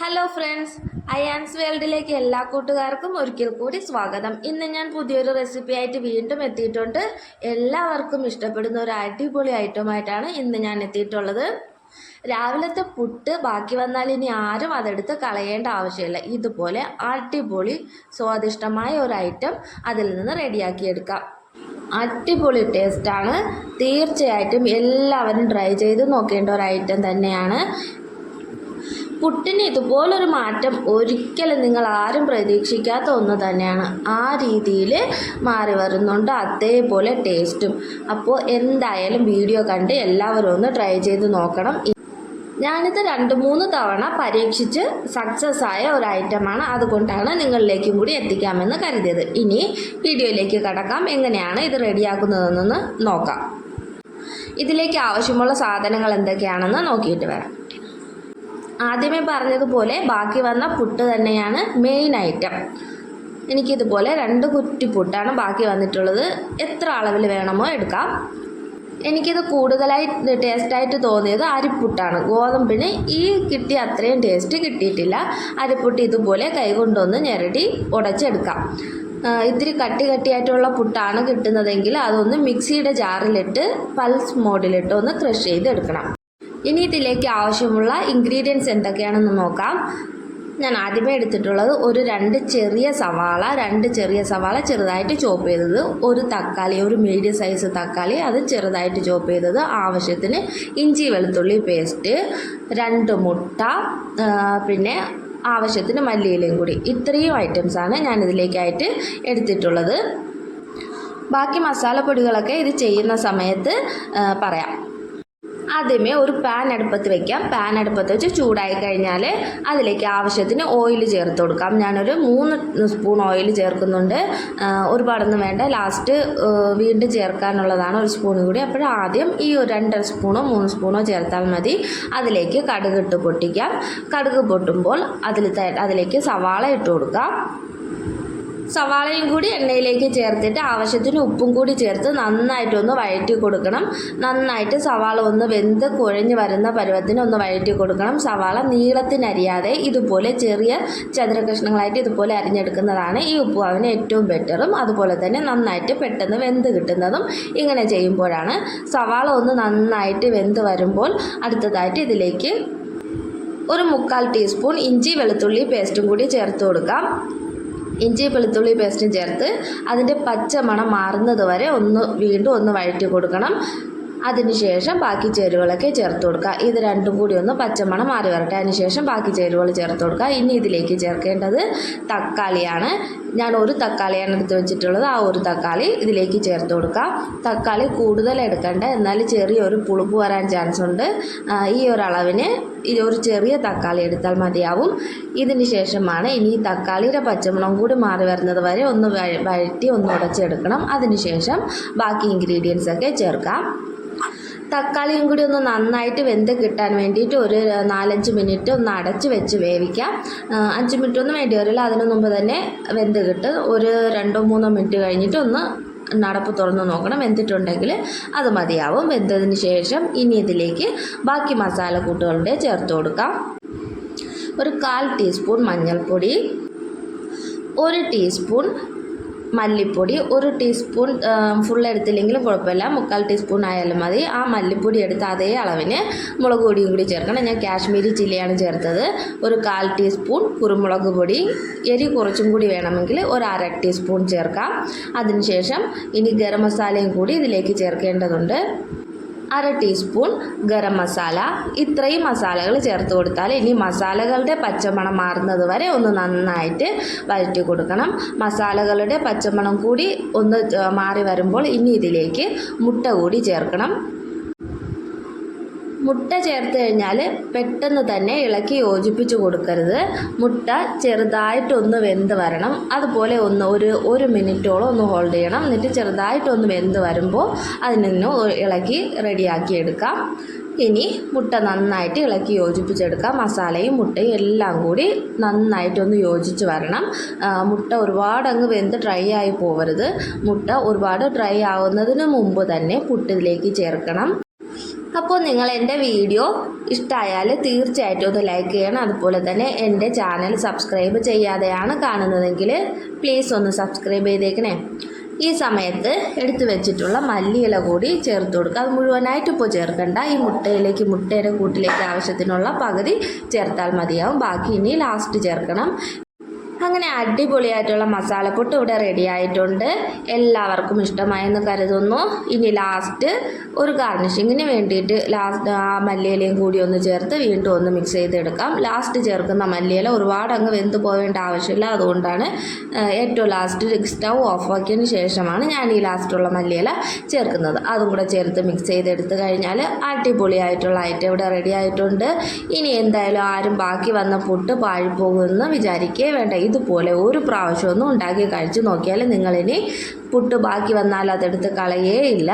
Hello friends Ayan's വേൾഡിലേക്ക് എല്ലാ കൂട്ടുകാർക്കും ഒരിക്കൽ കൂടി സ്വാഗതം. ഇന്ന് ഞാൻ പുതിയൊരു റെസിപ്പി ആയിട്ട് വീണ്ടും എത്തിയിട്ടുണ്ട്. എല്ലാവർക്കും ഇഷ്ടപ്പെടുന്ന ഒരു അടിപൊളി ഐറ്റമായിട്ടാണ് ഇന്ന് ഞാൻ എത്തിയിട്ടുള്ളത്. രാവിലത്തെ പുട്ട് ബാക്കി വന്നാൽ ഇനി ആരും അതെടുത്ത് കളയേണ്ട ആവശ്യമില്ല. ഇതുപോലെ അടിപൊളി സ്വാദിഷ്ടമായ ഒരു ഐറ്റം അതിൽ നിന്ന് റെഡിയാക്കിയെടുക്കാം. അടിപൊളി ടേസ്റ്റാണ് തീർച്ചയായിട്ടും എല്ലാവരും ട്രൈ ചെയ്ത് നോക്കേണ്ട ഒരു ഐറ്റം തന്നെയാണ്. പുട്ടിന് ഇതുപോലൊരു മാറ്റം ഒരിക്കലും നിങ്ങൾ ആരും പ്രതീക്ഷിക്കാത്ത ഒന്ന് തന്നെയാണ്. ആ രീതിയിൽ മാറി വരുന്നുണ്ട്. അതേപോലെ ടേസ്റ്റും. അപ്പോൾ എന്തായാലും വീഡിയോ കണ്ട് എല്ലാവരും ഒന്ന് ട്രൈ ചെയ്ത് നോക്കണം. ഞാനിത് രണ്ട് മൂന്ന് തവണ പരീക്ഷിച്ച് സക്സസ് ആയ ഒരു ഐറ്റമാണ്. അതുകൊണ്ടാണ് നിങ്ങളിലേക്കും കൂടി എത്തിക്കാമെന്ന് കരുതിയത്. ഇനി വീഡിയോയിലേക്ക് കടക്കാം. എങ്ങനെയാണ് ഇത് റെഡിയാക്കുന്നതെന്നൊന്ന് നോക്കാം. ഇതിലേക്ക് ആവശ്യമുള്ള സാധനങ്ങൾ എന്തൊക്കെയാണെന്ന് നോക്കിയിട്ട് വരാം. ആദ്യമേ പറഞ്ഞതുപോലെ ബാക്കി വന്ന പുട്ട് തന്നെയാണ് മെയിൻ ഐറ്റം എനിക്കിതുപോലെ രണ്ട് കുറ്റി പുട്ടാണ് ബാക്കി വന്നിട്ടുള്ളത്. എത്ര അളവിൽ വേണമോ എടുക്കാം. എനിക്കിത് കൂടുതലായി ടേസ്റ്റായിട്ട് തോന്നിയത് അരിപ്പുട്ടാണ്. ഗോതമ്പിന് ഈ കിട്ടിയ അത്രയും ടേസ്റ്റ് കിട്ടിയിട്ടില്ല. അരിപ്പുട്ട് ഇതുപോലെ കൈകൊണ്ടൊന്ന് ഞെരടി ഉടച്ചെടുക്കാം. ഇത്തിരി കട്ടി കട്ടിയായിട്ടുള്ള പുട്ടാണ് കിട്ടുന്നതെങ്കിൽ അതൊന്ന് മിക്സിയുടെ ജാറിലിട്ട് പൾസ് മോഡിലിട്ട് ഒന്ന് ക്രഷ് ചെയ്തെടുക്കണം. ഇനി ഇതിലേക്ക് ആവശ്യമുള്ള ഇൻഗ്രീഡിയൻസ് എന്തൊക്കെയാണെന്ന് നോക്കാം. ഞാൻ ആദ്യമേ എടുത്തിട്ടുള്ളത് ഒരു രണ്ട് ചെറിയ സവാള രണ്ട് ചെറിയ സവാള ചെറുതായിട്ട് ചോപ്പ് ചെയ്തത്. ഒരു തക്കാളി ഒരു മീഡിയം സൈസ് തക്കാളി അത് ചെറുതായിട്ട് ചോപ്പ് ചെയ്തത്. ആവശ്യത്തിന് ഇഞ്ചി വെളുത്തുള്ളി പേസ്റ്റ് രണ്ട് മുട്ട പിന്നെ ആവശ്യത്തിന് മല്ലിയിലയും കൂടി. ഇത്രയും ഐറ്റംസാണ് ഞാൻ ഇതിലേക്കായിട്ട് എടുത്തിട്ടുള്ളത്. ബാക്കി മസാലപ്പൊടികളൊക്കെ ഇത് ചെയ്യുന്ന സമയത്ത് പറയാം. ആദ്യമേ ഒരു പാൻ അടുപ്പത്ത് വെക്കാം. പാൻ അടുപ്പത്ത് വെച്ച് ചൂടായി കഴിഞ്ഞാൽ അതിലേക്ക് ആവശ്യത്തിന് ഓയിൽ ചേർത്ത് കൊടുക്കാം. ഞാനൊരു മൂന്ന് സ്പൂൺ ഓയിൽ ചേർക്കുന്നുണ്ട്. ഒരുപാടൊന്നും വേണ്ട. ലാസ്റ്റ് വീണ്ടും ചേർക്കാനുള്ളതാണ് ഒരു സ്പൂൺ കൂടി. അപ്പോൾ ആദ്യം ഈ ഒരു രണ്ടര സ്പൂണോ മൂന്ന് സ്പൂണോ ചേർത്താൽ മതി. അതിലേക്ക് കടുക് ഇട്ട് പൊട്ടിക്കാം. കടുക് പൊട്ടുമ്പോൾ അതിൽ അതിലേക്ക് സവാള ഇട്ട് കൊടുക്കാം. സവാളയും കൂടി എണ്ണയിലേക്ക് ചേർത്തിട്ട് ആവശ്യത്തിന് ഉപ്പും കൂടി ചേർത്ത് നന്നായിട്ടൊന്ന് വഴറ്റി കൊടുക്കണം. നന്നായിട്ട് സവാള ഒന്ന് വെന്ത് കുഴഞ്ഞ് വരുന്ന പരുവത്തിന് ഒന്ന് വഴറ്റി കൊടുക്കണം. സവാള നീളത്തിനരിയാതെ ഇതുപോലെ ചെറിയ ചതുര കഷ്ണങ്ങളായിട്ട് ഇതുപോലെ അരിഞ്ഞെടുക്കുന്നതാണ് ഈ ഉപ്പുമാവിന് ഏറ്റവും ബെറ്ററും. അതുപോലെ തന്നെ നന്നായിട്ട് പെട്ടെന്ന് വെന്ത് കിട്ടുന്നതും ഇങ്ങനെ ചെയ്യുമ്പോഴാണ്. സവാള ഒന്ന് നന്നായിട്ട് വെന്ത് വരുമ്പോൾ അടുത്തതായിട്ട് ഇതിലേക്ക് ഒരു മുക്കാൽ ടീസ്പൂൺ ഇഞ്ചി വെളുത്തുള്ളി പേസ്റ്റും കൂടി ചേർത്ത് കൊടുക്കാം. ഇഞ്ചി വെളുത്തുള്ളി പേസ്റ്റും ചേർത്ത് അതിന്റെ പച്ച മണം മാറുന്നത് വരെ ഒന്ന് വീണ്ടും ഒന്ന് വഴറ്റി കൊടുക്കണം. അതിനുശേഷം ബാക്കി ചേരുവകളൊക്കെ ചേർത്ത് കൊടുക്കുക. ഇത് രണ്ടും കൂടി ഒന്ന് പച്ചമണം മാറി വരട്ടെ. അതിനുശേഷം ബാക്കി ചേരുവകൾ ചേർത്ത് കൊടുക്കുക. ഇനി ഇതിലേക്ക് ചേർക്കേണ്ടത് തക്കാളിയാണ്. ഞാൻ ഒരു തക്കാളിയാണ് എടുത്ത് വെച്ചിട്ടുള്ളത്. ആ ഒരു തക്കാളി ഇതിലേക്ക് ചേർത്ത് കൊടുക്കാം തക്കാളി കൂടുതൽ എടുക്കണ്ട. എന്നാൽ ചെറിയൊരു പുളിപ്പ് വരാൻ ചാൻസ് ഉണ്ട്. ഈ ഒരു അളവിന് ഒരു ചെറിയ തക്കാളി എടുത്താൽ മതിയാവും. ഇതിന് ശേഷമാണ് ഇനി ഈ തക്കാളിയുടെ പച്ചമണം കൂടി മാറി വരുന്നത് വരെ ഒന്ന് വഴ- വഴറ്റി ഒന്ന് ഉടച്ചെടുക്കണം. അതിനുശേഷം ബാക്കി ഇൻഗ്രീഡിയൻസ് ഒക്കെ ചേർക്കാം. തക്കാളിയും കൂടി ഒന്ന് നന്നായിട്ട് വെന്ത് കിട്ടാൻ വേണ്ടിയിട്ട് ഒരു നാലഞ്ച് മിനിറ്റ് ഒന്ന് അടച്ച് വെച്ച് വേവിക്കാം. അഞ്ച് മിനിറ്റ് ഒന്നും വേണ്ടി. വരില്ല അതിനു മുമ്പ് തന്നെ വെന്ത് കിട്ട്. ഒരു രണ്ടോ മൂന്നോ മിനിറ്റ് കഴിഞ്ഞിട്ട് ഒന്ന് നടപ്പ് തുറന്ന് നോക്കണം. വെന്തിട്ടുണ്ടെങ്കിൽ അത് മതിയാവും. വെന്തതിന് ശേഷം ഇനി ഇതിലേക്ക് ബാക്കി മസാല മസാലക്കൂട്ടുകളുടെ ചേർത്ത് കൊടുക്കാം. ഒരു കാൽ ടീസ്പൂൺ മഞ്ഞൾപ്പൊടി ഒരു ടീസ്പൂൺ മല്ലിപ്പൊടി ഒരു ടീസ്പൂൺ ഫുൾ എടുത്തില്ലെങ്കിലും കുഴപ്പമില്ല. മുക്കാൽ ടീസ്പൂൺ ആയാലും മതി. ആ മല്ലിപ്പൊടി എടുത്ത് അതേ അളവിന് മുളക് പൊടിയും കൂടി ചേർക്കണം. ഞാൻ കാശ്മീരി ചില്ലിയാണ് ചേർത്തത്. ഒരു കാൽ ടീസ്പൂൺ കുരുമുളക് പൊടി. എരി കുറച്ചും കൂടി വേണമെങ്കിൽ ഒരു അര ടീസ്പൂൺ ചേർക്കാം. അതിനുശേഷം ഇനി ഗരം മസാലയും കൂടി ഇതിലേക്ക് ചേർക്കേണ്ടതുണ്ട്. അര ടീസ്പൂൺ ഗരം മസാല. ഇത്രയും മസാലകൾ ചേർത്ത് കൊടുത്താൽ ഇനി മസാലകളുടെ പച്ചമണം മാറുന്നത് വരെ ഒന്ന് നന്നായിട്ട് വഴറ്റി കൊടുക്കണം. മസാലകളുടെ പച്ചമണം കൂടി ഒന്ന് മാറി വരുമ്പോൾ ഇനി ഇതിലേക്ക് മുട്ട കൂടി ചേർക്കണം. മുട്ട ചേർത്ത് കഴിഞ്ഞാൽ പെട്ടെന്ന് തന്നെ ഇളക്കി യോജിപ്പിച്ച് കൊടുക്കരുത്. മുട്ട ചെറുതായിട്ടൊന്ന് വെന്ത് വരണം. അതുപോലെ ഒന്ന് ഒരു ഒരു മിനിറ്റോളം ഒന്ന് ഹോൾഡ് ചെയ്യണം. എന്നിട്ട് ചെറുതായിട്ടൊന്ന് വെന്ത് വരുമ്പോൾ അതിനൊന്ന് ഇളക്കി റെഡിയാക്കി എടുക്കാം. ഇനി മുട്ട നന്നായിട്ട് ഇളക്കി യോജിപ്പിച്ചെടുക്കാം. മസാലയും മുട്ടയും എല്ലാം കൂടി നന്നായിട്ടൊന്ന് യോജിച്ച് വരണം. മുട്ട ഒരുപാട് അങ്ങ് വെന്ത് ഡ്രൈ ആയി പോവരുത്. മുട്ട ഒരുപാട് ഡ്രൈ ആവുന്നതിന് മുമ്പ് തന്നെ പുട്ടിലേക്ക് ചേർക്കണം. അപ്പോൾ നിങ്ങൾ എന്റെ വീഡിയോ ഇഷ്ടമായാൽ തീർച്ചയായിട്ടും ഒന്ന് ലൈക്ക് ചെയ്യണം. അതുപോലെ തന്നെ എന്റെ ചാനൽ സബ്സ്ക്രൈബ് ചെയ്യാതെയാണ് കാണുന്നതെങ്കിൽ പ്ലീസ് ഒന്ന് സബ്സ്ക്രൈബ് ചെയ്തേക്കണേ. ഈ സമയത്ത് എടുത്തു വെച്ചിട്ടുള്ള മല്ലിയില കൂടി ചേർത്ത് കൊടുക്കുക. അത് മുഴുവനായിട്ട് ഇപ്പോൾ ചേർക്കണ്ട. ഈ മുട്ടയിലേക്ക് മുട്ടയുടെ കൂട്ടിലേക്ക് ആവശ്യത്തിനുള്ള പകുതി ചേർത്താൽ മതിയാവും. ബാക്കി ഇനി ലാസ്റ്റ് ചേർക്കണം. അങ്ങനെ അടിപൊളിയായിട്ടുള്ള മസാലക്കൂട്ട് ഇവിടെ റെഡി ആയിട്ടുണ്ട്. എല്ലാവർക്കും ഇഷ്ടമായെന്ന് കരുതുന്നു. ഇനി ലാസ്റ്റ് ഒരു ഗാർണിഷിങ്ങിന് വേണ്ടിയിട്ട് ലാസ്റ്റ് ആ മല്ലിയിലയും കൂടി ഒന്ന് ചേർത്ത് വീണ്ടും ഒന്ന് മിക്സ് ചെയ്തെടുക്കാം. ലാസ്റ്റ് ചേർക്കുന്ന മല്ലിയില ഒരുപാട് അങ്ങ് വെന്ത് പോവേണ്ട ആവശ്യമില്ല. അതുകൊണ്ടാണ് ഏറ്റവും ലാസ്റ്റ് സ്റ്റൗ ഓഫ് ആക്കിയതിന് ശേഷമാണ് ഞാൻ ഈ ലാസ്റ്റുള്ള മല്ലിയില ചേർക്കുന്നത്. അതും കൂടെ ചേർത്ത് മിക്സ് ചെയ്തെടുത്ത് കഴിഞ്ഞാൽ അടിപൊളിയായിട്ടുള്ള ഐറ്റം ഇവിടെ റെഡി ആയിട്ടുണ്ട്. ഇനി എന്തായാലും ആരും ബാക്കി വന്ന പുട്ട് പാഴിപ്പോകുമെന്ന് വിചാരിക്കേ വേണ്ട. ഇതുപോലെ ഒരു പ്രാവശ്യം ഒന്ന് ഉണ്ടാക്കി കഴിച്ചു നോക്കിയാൽ നിങ്ങളിനി പുട്ട് ബാക്കി വന്നാൽ അതെടുത്ത് കളയേ ഇല്ല.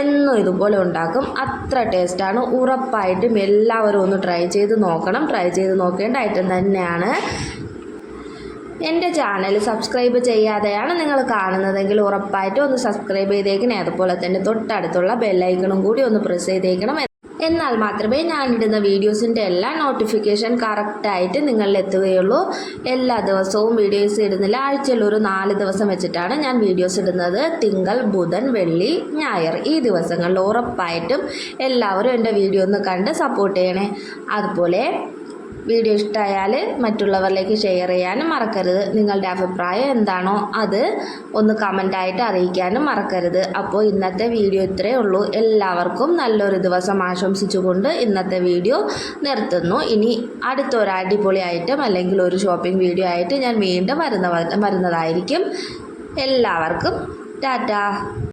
എന്നും ഇതുപോലെ ഉണ്ടാക്കും. അത്ര ടേസ്റ്റാണ് ഉറപ്പായിട്ടും എല്ലാവരും ഒന്ന് ട്രൈ ചെയ്ത് നോക്കണം. ട്രൈ ചെയ്ത് നോക്കേണ്ട ഐറ്റം തന്നെയാണ്. എന്റെ ചാനൽ സബ്സ്ക്രൈബ് ചെയ്യാതെയാണ് നിങ്ങൾ കാണുന്നതെങ്കിൽ ഉറപ്പായിട്ടും ഒന്ന് സബ്സ്ക്രൈബ് ചെയ്തേക്കണേ. അതുപോലെ തന്നെ തൊട്ടടുത്തുള്ള ബെല്ലൈക്കണും കൂടി ഒന്ന് പ്രസ് ചെയ്തേക്കണം. എന്നാൽ മാത്രമേ ഞാനിടുന്ന വീഡിയോസിന്റെ എല്ലാ നോട്ടിഫിക്കേഷൻ കറക്റ്റായിട്ട് നിങ്ങളിൽ എത്തുകയുള്ളൂ. എല്ലാ ദിവസവും വീഡിയോസ് ഇടുന്നില്ല. ആഴ്ചയിൽ ഒരു നാല് ദിവസം വെച്ചിട്ടാണ് ഞാൻ വീഡിയോസ് ഇടുന്നത്. തിങ്കൾ ബുധൻ വെള്ളി ഞായർ ഈ ദിവസങ്ങളിൽ ഉറപ്പായിട്ടും എല്ലാവരും എന്റെ വീഡിയോ ഒന്ന് കണ്ട് സപ്പോർട്ട് ചെയ്യണേ. അതുപോലെ വീഡിയോ ഇഷ്ടമായാൽ മറ്റുള്ളവരിലേക്ക് ഷെയർ ചെയ്യാനും മറക്കരുത്. നിങ്ങളുടെ അഭിപ്രായം എന്താണോ അത് ഒന്ന് കമന്റായിട്ട് അറിയിക്കാനും മറക്കരുത്. അപ്പോൾ ഇന്നത്തെ വീഡിയോ ഇത്രയേ ഉള്ളൂ. എല്ലാവർക്കും നല്ലൊരു ദിവസം ആശംസിച്ചുകൊണ്ട് ഇന്നത്തെ വീഡിയോ നിർത്തുന്നു. ഇനി അടുത്തൊരു അടിപൊളി ഐറ്റം അല്ലെങ്കിൽ ഒരു ഷോപ്പിംഗ് വീഡിയോ ആയിട്ട് ഞാൻ വീണ്ടും വരുന്ന വരുന്നതായിരിക്കും. എല്ലാവർക്കും ടാറ്റാ.